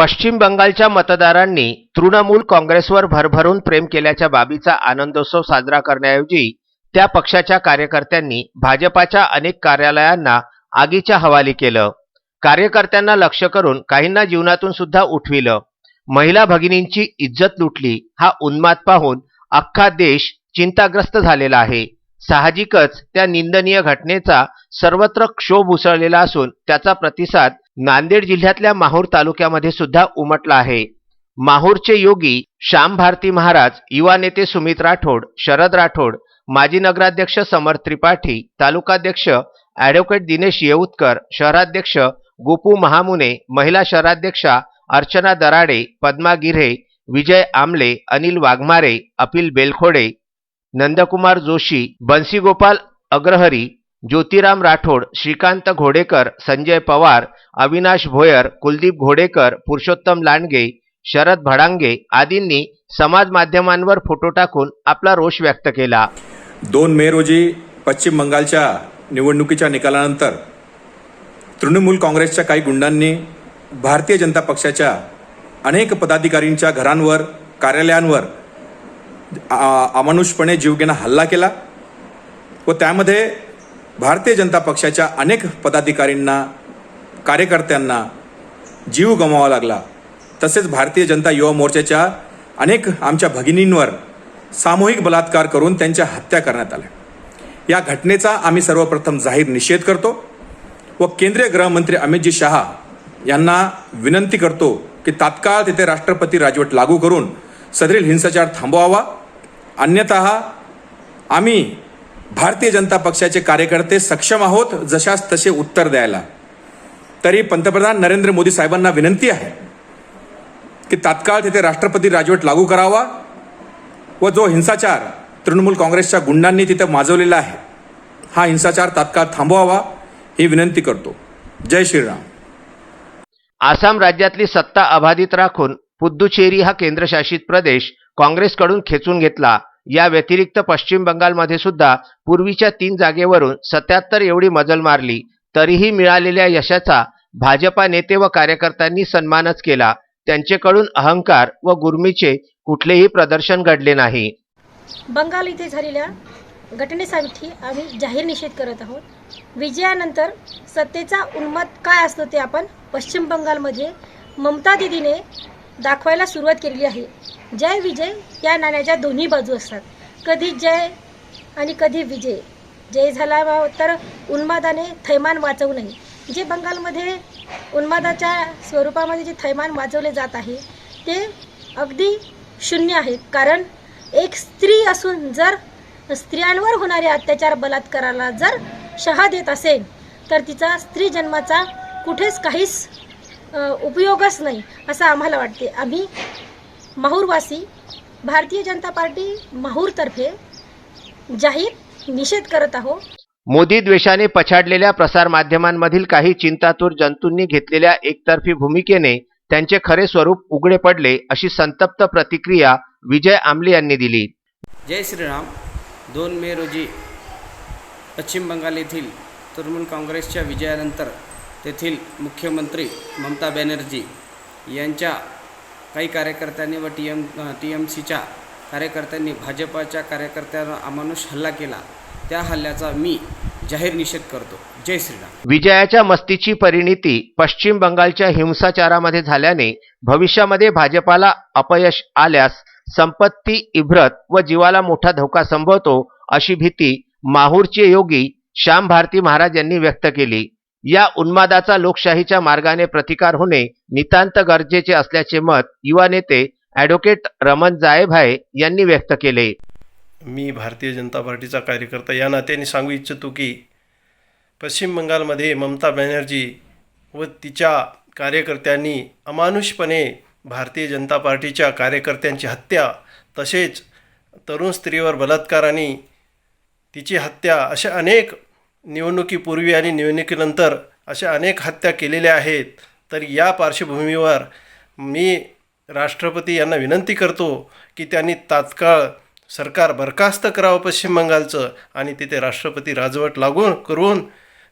पश्चिम बंगालच्या मतदारांनी तृणमूल काँग्रेसवर भरभरून प्रेम केल्याच्या बाबीचा आनंदोत्सव साजरा करण्याऐवजी त्या पक्षाच्या कार्यकर्त्यांनी भाजपाच्या अनेक कार्यालयांना आगीच्या हवाली केलं. कार्यकर्त्यांना लक्ष करून काहींना जीवनातून सुद्धा उठविलं. महिला भगिनींची इज्जत लुटली हा उन्माद पाहून अख्खा देश चिंताग्रस्त झालेला आहे. साहजिकच त्या निंदनीय घटनेचा सर्वत्र क्षोभ उसळलेला असून त्याचा प्रतिसाद नांदेड जिल्ह्यातल्या माहूर तालुक्यामध्ये सुद्धा उमटला आहे. माहूरचे योगी श्याम भारती महाराज युवा नेते सुमित राठोड शरद राठोड माजी नगराध्यक्ष समर त्रिपाठी तालुकाध्यक्ष ॲडव्होकेट दिनेश येऊतकर शहराध्यक्ष गोपू महामुने महिला शहराध्यक्षा अर्चना दराडे पद्मा गिऱ्हे विजय आमले अनिल वाघमारे अपिल बेलखोडे नंदकुमार जोशी बन्सीगोपाल अग्रहरी ज्योतिराम राठोड श्रीकांत घोडेकर संजय पवार अविनाश भोयर कुलदीप घोडेकर पुरुषोत्तम लांडगे शरद भडांगे आदींनी समाज माध्यमांवर फोटो टाकून आपला रोष व्यक्त केला. दोन मे रोजी पश्चिम बंगालच्या निवडणुकीच्या निकालानंतर तृणमूल काँग्रेसच्या काही गुंडांनी भारतीय जनता पक्षाच्या अनेक पदाधिकारींच्या घरांवर कार्यालयांवर अमानुषपणे जीवघेणा हल्ला केला व त्यामध्ये भारतीय जनता पक्षाच्या अनेक पदाधिकारींना कार्यकर्त्यांना जीव गमवावा लागला. तसेच भारतीय जनता युवा मोर्चाच्या अनेक आमच्या भगिनींवर सामूहिक बलात्कार करून त्यांच्या हत्या करण्यात आल्या. या घटनेचा आम्ही सर्वप्रथम जाहीर निषेध करतो व केंद्रीय गृहमंत्री अमितजी शहा यांना विनंती करतो की तात्काळ तिथे राष्ट्रपती राजवट लागू करून सदरील हिंसाचार थांबवावा. अन्यतः आम्ही भारतीय जनता पक्षाचे कार्यकर्ते सक्षम आहोत जशास तसे उत्तर द्यायला. तरी पंतप्रधान नरेंद्र मोदी साहेबांना विनंती आहे की तात्काळ तिथे राष्ट्रपती राजवट लागू करावा व जो हिंसाचार तृणमूल काँग्रेसच्या गुंडांनी तिथं माजवलेला आहे हा हिंसाचार तात्काळ थांबवावा ही विनंती करतो. जय श्रीराम. आसाम राज्यातली सत्ता अबाधित राखून पुद्दुचेरी हा केंद्रशासित प्रदेश काँग्रेसकडून खेचून घेतला. या व्यतिरिक्त पश्चिम बंगालमध्ये सुद्धा पूर्वीच्या तीन जागेवरून सत्याहत्तर एवढी मजल मारली. तरीही मिळालेल्या यशाचा भाजपा नेते व कार्यकर्त्यांनी सन्मानच केला. त्यांचेकडून अहंकार व गुर्मीचे कुठलेही प्रदर्शन घडले नाही. बंगाल इथे झालेल्या घटनेसाठी आम्ही जाहीर निषेध करत आहोत. विजयानंतर सत्तेचा उन्माद काय असतो ते आपण पश्चिम बंगालमध्ये ममता दिदीने दाखवायला सुरुवात केलेली आहे. जय विजय या नाण्याच्या दोन्ही बाजू असतात. कधी जय आणि कधी विजय. जय झाला तर उन्मादाने थैमान वाचवू नये. जे बंगालमध्ये उन्मादाच्या स्वरूपामध्ये जे थैमान वाजवले जात आहे ते अगदी शून्य आहे. कारण एक स्त्री असून जर स्त्रियांवर होणारे अत्याचार बलात्काराला जर शहा देत असेल तर तिचा स्त्री जन्माचा कुठेच काहीच उपयोगच नाही असं आम्हाला वाटते. आम्ही माहूरवासी भारतीय जनता पार्टी माहूरतर्फे जाहीर निषेध करत आहोत. मोदी द्वेषाने पछाडलेल्या प्रसारमाध्यमांमधील काही चिंतातूर जंतूंनी घेतलेल्या एकतर्फी भूमिकेने त्यांचे खरे स्वरूप उघडे पडले अशी संतप्त प्रतिक्रिया विजय आमले यांनी दिली. जय श्रीराम. दोन मे रोजी पश्चिम बंगाल येथील तृणमूल काँग्रेसच्या विजयानंतर तेथील मुख्यमंत्री ममता बॅनर्जी यांच्या काही कार्यकर्त्यांनी व टी एम टी एम सीच्या कार्यकर्त्यांनी भाजपाच्या कार्यकर्त्यांवर अमानुष हल्ला केला. त्या हल्ल्याचा मी जाहीर निषेध करतो. जय श्रीराम. विजयाच्या मस्तीची परिणिती पश्चिम बंगालच्या हिंसाचारामध्ये झाल्याने भविष्यामध्ये भाजपाला अपयश आल्यास संपत्ती इभ्रत व जीवाला मोठा धोका संभवतो अशी भीती माहूरचे योगी श्याम भारती महाराज यांनी व्यक्त केली. या उन्मादाचा लोकशाहीच्या मार्गाने प्रतिकार होणे नितांत गरजेचे असल्याचे मत युवा नेते ॲडव्होकेट रमण जायभाय यांनी व्यक्त केले. मी भारतीय जनता पार्टीचा कार्यकर्ता या नात्याने सांगू इच्छितो की पश्चिम बंगालमध्ये ममता बॅनर्जी व तिच्या कार्यकर्त्यांनी अमानुषपणे भारतीय जनता पार्टीच्या कार्यकर्त्यांची हत्या तसेच तरुण स्त्रीवर बलात्काराने तिची हत्या अशा अनेक निवडणुकीपूर्वी आणि निवडणुकीनंतर अशा अनेक हत्या केलेल्या आहेत. तर या पार्श्वभूमीवर मी राष्ट्रपती यांना विनंती करतो की त्यांनी तात्काळ सरकार बरखास्त करावं पश्चिम बंगालचं आणि तिथे राष्ट्रपती राजवट लागून करून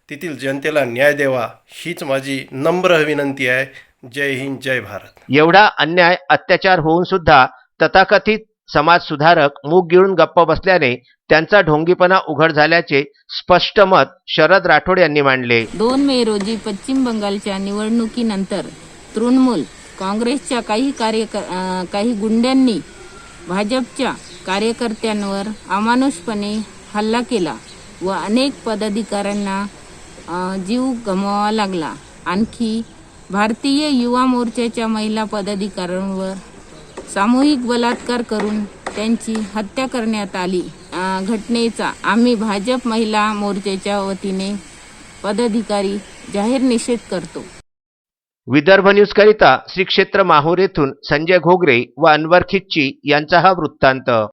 तेथील जनतेला न्याय द्यावा हीच माझी नम्र विनंती आहे. जय हिंद जय भारत. एवढा अन्याय अत्याचार होऊन सुद्धा तथाकथित समाज सुधारक मूग गिळून गप्प बसल्याने त्यांचा ढोंगीपणा उघड झाल्याचे स्पष्ट मत शरद राठोड यांनी मांडले. दोन मे रोजी पश्चिम बंगालच्या निवडणुकीनंतर तृणमूल काँग्रेसच्या काही कार्यक अं, काही गुंड्यांनी भाजपच्या कार्यकर्त्यांवर अमानुषपणे हल्ला केला व अनेक पदाधिकाऱ्यांना जीव गमवावा लागला. आणखी भारतीय युवा मोर्चाच्या महिला पदाधिकाऱ्यांवर सामूहिक बलात्कार करून त्यांची हत्या करण्यात आली. घटनेचा आम्ही भाजप महिला मोर्चाच्या वतीने पदाधिकारी जाहीर निषेध करतो. विदर्भ न्यूज करिता श्री क्षेत्र माहूर येथून संजय घोगरे व अनवर खिच्ची यांचा हा वृत्तांत.